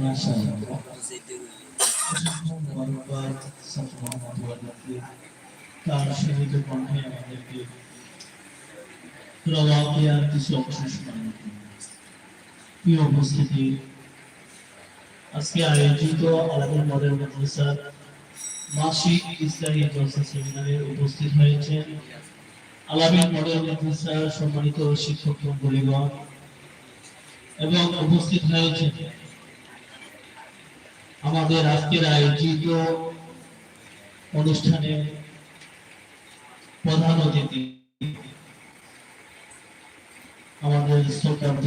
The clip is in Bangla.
Maşallah. Barbat satın almadığı karşılığı bana yemeğe bir kravatı yardımcı olmuş bana. Bir olması değil. আজকে আয়োজিত আলাদা মডেল মাদ্রাসার মাসিক ইসলামী জলসা সেমিনারে উপস্থিত হয়েছেন। আলামিন মডেল মাদ্রাসার সম্মানিত শিক্ষক মন্ডলীগণ এবং উপস্থিত হয়েছেন। আমাদের আজকের আয়োজিত অনুষ্ঠানে প্রধান অতিথি আমাদের শ্রদ্ধার্য